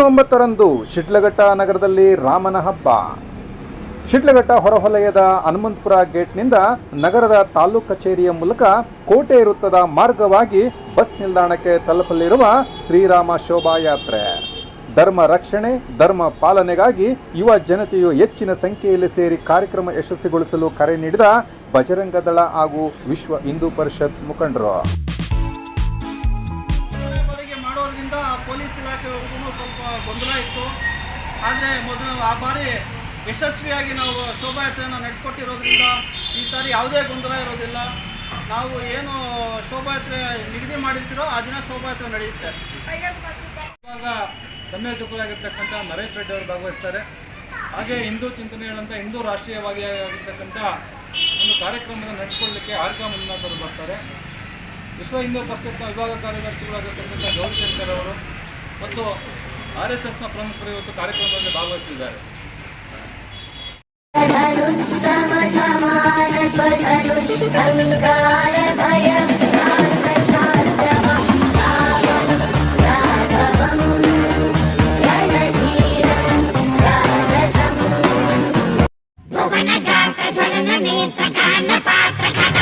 ಹತ್ತೊಂಬತ್ತರಂದು ಶಿಡ್ಲಘಟ್ಟ ನಗರದಲ್ಲಿ ರಾಮನ ಹಬ್ಬ. ಶಿಡ್ಲಘಟ್ಟ ಹೊರವಲಯದ ಹನುಮಂತಪುರ ಗೇಟ್ನಿಂದ ನಗರದ ತಾಲೂಕು ಕಚೇರಿಯ ಮೂಲಕ ಕೋಟೆ ವೃತ್ತದ ಮಾರ್ಗವಾಗಿ ಬಸ್ ನಿಲ್ದಾಣಕ್ಕೆ ತಲುಪಲಿರುವ ಶ್ರೀರಾಮ ಶೋಭಾಯಾತ್ರೆ ಧರ್ಮ ರಕ್ಷಣೆ, ಧರ್ಮ ಪಾಲನೆಗಾಗಿ ಯುವ ಜನತೆಯು ಹೆಚ್ಚಿನ ಸಂಖ್ಯೆಯಲ್ಲಿ ಸೇರಿ ಕಾರ್ಯಕ್ರಮ ಯಶಸ್ವಿಗೊಳಿಸಲು ಕರೆ ನೀಡಿದ ಬಜರಂಗದಳ ಹಾಗೂ ವಿಶ್ವ ಹಿಂದೂ ಪರಿಷತ್ ಮುಖಂಡರು. ಪೊಲೀಸ್ ಇಲಾಖೆವರೆಗೂ ಸ್ವಲ್ಪ ಗೊಂದಲ ಇತ್ತು. ಆದರೆ ಮೊದಲು ಆ ಬಾರಿ ಯಶಸ್ವಿಯಾಗಿ ನಾವು ಶೋಭಾಯಾತ್ರೆಯನ್ನು ನಡೆಸ್ಕೊಟ್ಟಿರೋದ್ರಿಂದ ಈ ಸಾರಿ ಯಾವುದೇ ಗೊಂದಲ ಇರೋದಿಲ್ಲ. ನಾವು ಏನು ಶೋಭಾಯಾತ್ರೆ ನಿಗದಿ ಮಾಡಿರ್ತೀರೋ ಆ ದಿನ ಶೋಭಾಯಾತ್ರೆ ನಡೆಯುತ್ತೆ. ಇವಾಗ ಸಂಯೋಜಕರಾಗಿರ್ತಕ್ಕಂಥ ನರೇಶ್ ರೆಡ್ಡಿ ಅವರು ಭಾಗವಹಿಸ್ತಾರೆ. ಹಾಗೆ ಹಿಂದೂ ಚಿಂತನೆಗಳಂತ ಹಿಂದೂ ರಾಷ್ಟ್ರೀಯವಾಗಿ ಆಗಿರ್ತಕ್ಕಂಥ ಒಂದು ಕಾರ್ಯಕ್ರಮವನ್ನು ನಡೆಸಿಕೊಳ್ಳಲಿಕ್ಕೆ ಮಂಜುನಾಥ್ ಅವರು ಬರ್ತಾರೆ. ವಿಶ್ವ ಹಿಂದೂ ಪರಿಷತ್ನ ವಿಭಾಗ ಕಾರ್ಯದರ್ಶಿಗಳಾಗಿರ್ತಕ್ಕಂಥ ಗೌರಿಶಂಕರ್ ಅವರು ಮತ್ತು ಆರ್ ಎಸ್ ಎಸ್ನ ಪ್ರಮುಖರು ಇವತ್ತು ಕಾರ್ಯಕ್ರಮದಲ್ಲಿ ಭಾಗವಹಿಸಿದ್ದಾರೆ ಭುವನಗಾತ್ರ ಜ್ವಲನ ನೇತ್ರ ಕಾನ ಪಾತ್ರ ಕಥ